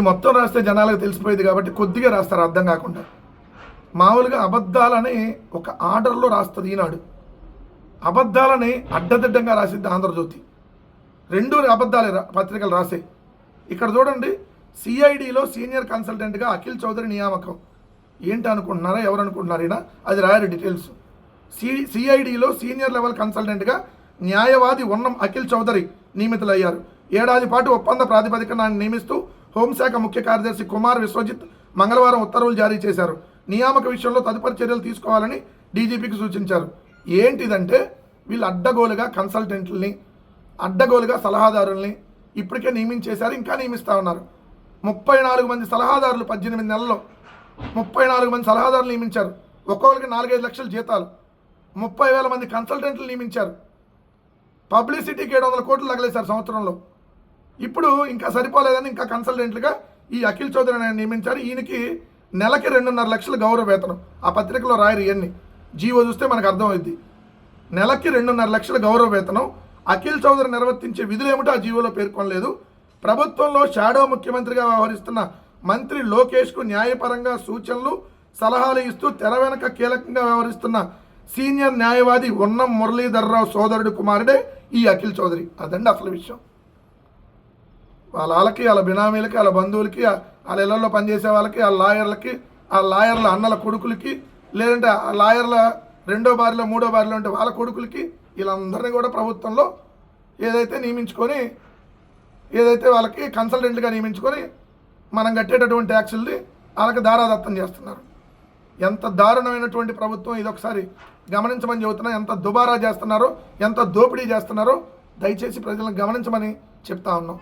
మొత్తం రాస్తే జనాలకు తెలిసిపోయేది కాబట్టి కొద్దిగా రాస్తారు అర్థం కాకుండా. మామూలుగా అబద్ధాలని ఒక ఆర్డర్లో రాస్తుంది ఈనాడు. అబద్ధాలని అడ్డదిడ్డంగా రాసిద్ది ఆంధ్రజ్యోతి. రెండు అబద్ధాలే రా- పత్రికలు రాసే. ఇక్కడ చూడండి సిఐడిలో సీనియర్ కన్సల్టెంట్గా అఖిల్ చౌదరి నియామకం. ఏంటి అనుకుంటున్నారా ఎవరు అనుకుంటున్నారు ఈయన? అది రాయరు డీటెయిల్స్. సి సిఐడిలో సీనియర్ లెవెల్ కన్సల్టెంట్గా న్యాయవాది ఉన్నం అఖిల్ చౌదరి నియమితులయ్యారు. ఏడాది పాటు ఒప్పంద ప్రాతిపదికన నియమిస్తూ హోంశాఖ ముఖ్య కార్యదర్శి కుమార్ విశ్వజిత్ మంగళవారం ఉత్తర్వులు జారీ చేశారు. నియామక విషయంలో తదుపరి చర్యలు తీసుకోవాలని డీజీపీకి సూచించారు. ఏంటిదంటే వీళ్ళు అడ్డగోలుగా కన్సల్టెంట్లని అడ్డగోలుగా సలహాదారుల్ని ఇప్పటికే నియమించేశారు ఇంకా నియమిస్తూ ఉన్నారు. ముప్పై నాలుగు మంది సలహాదారులు పద్దెనిమిది నెలల్లో ముప్పై నాలుగు మంది సలహాదారులు నియమించారు. ఒక్కొక్కరికి నాలుగైదు లక్షల జీతాలు. ముప్పై వేల మంది కన్సల్టెంట్లు నియమించారు. పబ్లిసిటీకి ఏడు వందల కోట్లు తగలేశారు సంవత్సరంలో. ఇప్పుడు ఇంకా సరిపోలేదని ఇంకా కన్సల్టెంట్లుగా ఈ అఖిల్ చౌదరి ఆయన నియమించారు. ఈయనకి నెలకి రెండున్నర లక్షల గౌరవ వేతనం. ఆ పత్రికలో రాయరు ఇవన్నీ. జీవో చూస్తే మనకు అర్థమవుద్ది. నెలకి రెండున్నర లక్షల గౌరవ వేతనం. అఖిల్ చౌదరి నిర్వర్తించే విధులు ఏమిటో ఆ జీవోలో పేర్కొనలేదు. ప్రభుత్వంలో షాడో ముఖ్యమంత్రిగా వ్యవహరిస్తున్న మంత్రి లోకేష్కు న్యాయపరంగా సూచనలు సలహాలు ఇస్తూ తెర వెనక కీలకంగా వ్యవహరిస్తున్న సీనియర్ న్యాయవాది ఉన్నం మురళీధర్రావు సోదరుడు కుమారుడే ఈ అఖిల్ చౌదరి. అదండి అసలు విషయం. వాళ్ళ వాళ్ళకి వాళ్ళ బినామీలకి వాళ్ళ బంధువులకి వాళ్ళ ఇళ్ళలో పనిచేసే వాళ్ళకి వాళ్ళ లాయర్లకి ఆ లాయర్ల అన్నల కొడుకులకి లేదంటే ఆ లాయర్ల రెండో బారిలో మూడో బారిలో ఉంటే వాళ్ళ కొడుకులకి వీళ్ళందరినీ కూడా ప్రభుత్వంలో ఏదైతే నియమించుకొని ఏదైతే వాళ్ళకి కన్సల్టెంట్గా నియమించుకొని మనం కట్టేటటువంటి ట్యాక్సుల్ని వాళ్ళకి దారాదత్తం చేస్తున్నారు. ఎంత దారుణమైనటువంటి ప్రభుత్వం ఇది ఒకసారి గమనించమని చెబుతున్నా ఎంత దుబారా చేస్తున్నారో ఎంత దోపిడీ చేస్తున్నారో దయచేసి ప్రజలను గమనించమని చెప్తా ఉన్నాం.